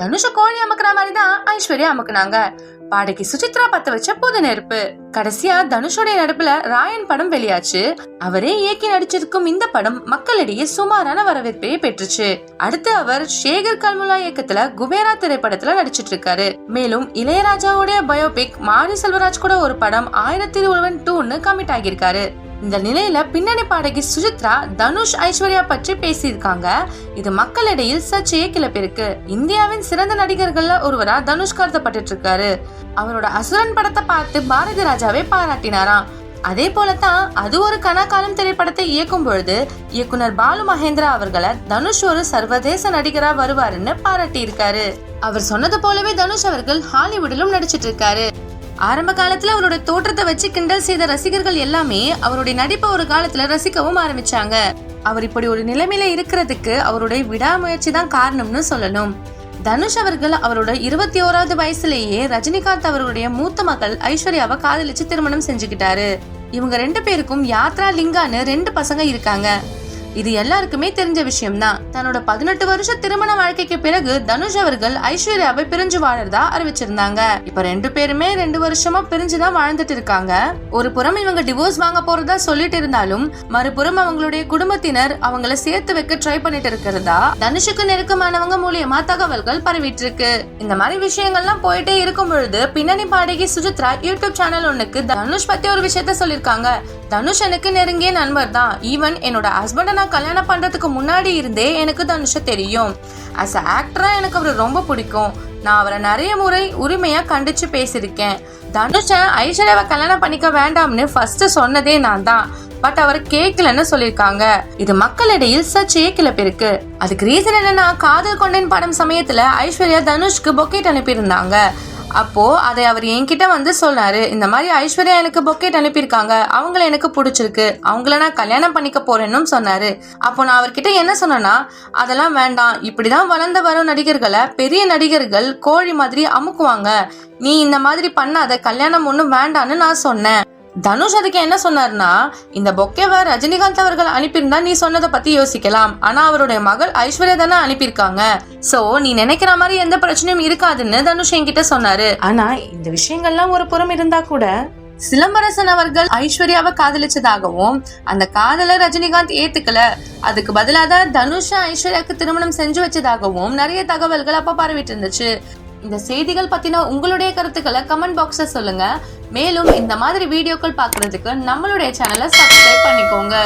தனுஷ கோழி அமுக்கிற மாதிரி தான் ஐஸ்வர்யா அமுக்குனாங்க. பாடகி சுசித்ரா பத்த வச்ச புது நெருப்பு. கடைசியா தனுஷோடைய நடிப்புல ராயன் படம் வெளியாச்சு. அவரே இயக்கி நடிச்சிருக்கும் இந்த படம் மக்களிடையே சுமாரான வரவேற்பை பெற்றுச்சு. அடுத்து அவர் சேகர் கல்முலா இயக்கத்துல குபேரா திரைப்படத்துல நடிச்சிட்டு இருக்காரு மேலும் இளையராஜாவுடைய பயோபிக் மாரி செல்வராஜ் கூட ஒரு படம் ஆயிரத்தி ஒருவன் டூன்னு கமிட் ஆகியிருக்காரு. இந்த நிலையில பின்னணி பாடகி சுஜித்ரா தனுஷ் ஐஸ்வர்யா பற்றி பேசியிருக்காங்க. இது மக்களிடையில் சர்ச்சையை கிளப்பிருக்கு இந்தியாவின் சிறந்த நடிகர்கள்ல ஒருவரா தனுஷ் கருதப்பட்டு இருக்காரு அவரோட அசுரன் படத்தை பார்த்து பாரதி ராஜாவே பாராட்டினாராம். அதே போலதான் அது ஒரு கணக்காலம் திரைப்படத்தை இயக்கும் பொழுது இயக்குனர் பாலு மகேந்திரா அவர்களை தனுஷ் ஒரு சர்வதேச நடிகரா வருவாருன்னு பாராட்டி இருக்காரு அவர் சொன்னது போலவே தனுஷ் அவர்கள் ஹாலிவுட்டிலும் நடிச்சிட்டு இருக்காரு ஆரம்ப காலத்துல அவருடைய தோற்றத்தை வச்சு கிண்டல் செய்த ரசிகர்கள் எல்லாமே அவருடைய நடிப்பை ஒரு காலத்துல ரசிக்கவும் ஆரம்பிச்சாங்க. அவர் இப்படி ஒரு நிலைமையில இருக்கிறதுக்கு அவருடைய விடாமுயற்சி தான் காரணம்னு சொல்லணும். தனுஷ் அவர்கள் அவரோட இருபத்தி ஓராவது வயசுலேயே ரஜினிகாந்த் அவருடைய மூத்த மகள் ஐஸ்வர்யாவை காதலிச்சு திருமணம் செஞ்சுக்கிட்டாரு. இவங்க ரெண்டு பேருக்கும் யாத்ரா லிங்கான்னு ரெண்டு பசங்க இருக்காங்க. இது எல்லாருக்குமே தெரிஞ்ச விஷயம்தான். தன்னோட பதினெட்டு வருஷ திருமண வாழ்க்கைக்கு பிறகு தனுஷ் அவர்கள் ஐஸ்வர்யாவை பிரிஞ்சு வாழறதா அறிவிச்சிருந்தாங்க. இப்ப ரெண்டு பேருமே ரெண்டு வருஷமா பிரிஞ்சுதான் வாழ்ந்துட்டு இருக்காங்க. ஒரு புறம் இவங்க டிவோர்ஸ் வாங்க போறதா சொல்லிட்டு இருந்தாலும் மறுபுறம் அவங்களுடைய குடும்பத்தினர் அவங்கள சேர்த்து வைக்க ட்ரை பண்ணிட்டு இருக்கிறதா தனுஷுக்கு நெருக்கமானவங்க மூலியமா தகவல்கள் பரவிட்டு இருக்கு இந்த மாதிரி விஷயங்கள்லாம் போயிட்டே இருக்கும் பொழுது பின்னணி பாடகி சுஜித்ரா யூடியூப் சேனல் ஒண்ணுக்கு தனுஷ் பத்தி ஒரு விஷயத்த சொல்லிருக்காங்க. தனுஷ் எனக்கு நெருங்கிய நண்பர் தான் ஈவன் என்னோட ஹஸ்பண்ட நான் கல்யாணம் பண்ணுறதுக்கு முன்னாடி இருந்தே எனக்கு தனுஷை தெரியும். அஸ் ஆக்டராக ஆக்டரா எனக்கு அவரை ரொம்ப பிடிக்கும். நான் அவரை நிறைய முறை உரிமையாக கண்டிச்சு பேசியிருக்கேன். தனுஷை ஐஸ்வர்யாவை கல்யாணம் பண்ணிக்க வேண்டாம்னு ஃபர்ஸ்ட் சொன்னதே நான் தான். பட் அவர் கேட்கலன்னு சொல்லியிருக்காங்க. இது மக்களிடையில் சர்ச்சையே கிளப்பிருக்கு அதுக்கு ரீசன் என்னன்னா காதல் கொண்டேன் படம் சமயத்துல ஐஸ்வர்யா தனுஷ்க்கு பொக்கெட் அனுப்பியிருந்தாங்க. அப்போது அதை அவர் என்கிட்ட வந்து சொன்னாரு இந்த மாதிரி ஐஸ்வர்யா எனக்கு பொக்கெட் அனுப்பியிருக்காங்க அவங்கள எனக்கு பிடிச்சிருக்கு அவங்கள நான் கல்யாணம் பண்ணிக்க போறேன்னு சொன்னாரு. அப்போ நான் அவர்கிட்ட என்ன சொன்னேன்னா அதெல்லாம் வேண்டாம் இப்படிதான் வளர்ந்து வரும் நடிகர்களை பெரிய நடிகர்கள் கோழி மாதிரி அமுக்குவாங்க. நீ இந்த மாதிரி பண்ணாத கல்யாணம் ஒன்றும் வேண்டான்னு நான் சொன்னேன். தனுஷ் அதுக்கு என்ன சொன்னார்னா இந்த பொக்கேவை ரஜினிகாந்த் அவர்கள் அனுப்பியிருந்தா நீ சொன்னதை பத்தி யோசிக்கலாம். ஆனா அவருடைய மகள் ஐஸ்வர்யா தானே அனுப்பியிருக்காங்க. சோ நீ நினைக்கிற மாதிரி எந்த பிரச்சனையும் இருக்காதுன்னு தனுஷ் என்கிட்ட சொன்னாரு. ஆனா இந்த விஷயங்கள்லாம் ஒரு புறம் இருந்தா கூட சிலம்பரசன் அவர்கள் ஐஸ்வர்யாவை காதலிச்சதாகவும் அந்த காதலை ரஜினிகாந்த் ஏத்துக்கல. அதுக்கு பதிலாக தான் தனுஷ் ஐஸ்வர்யாவுக்கு திருமணம் செஞ்சு வச்சதாகவும் நிறைய தகவல்கள் அப்ப பரவிட்டு இருந்துச்சு. இந்த செய்திகள் பத்தின உங்களுடைய கருத்துக்களை கமெண்ட் பாக்ஸ்ல சொல்லுங்க. மேலும் இந்த மாதிரி வீடியோக்கள் பார்க்கிறதுக்கு நம்மளுடைய சேனலை சப்ஸ்கிரைப் பண்ணிக்கோங்க.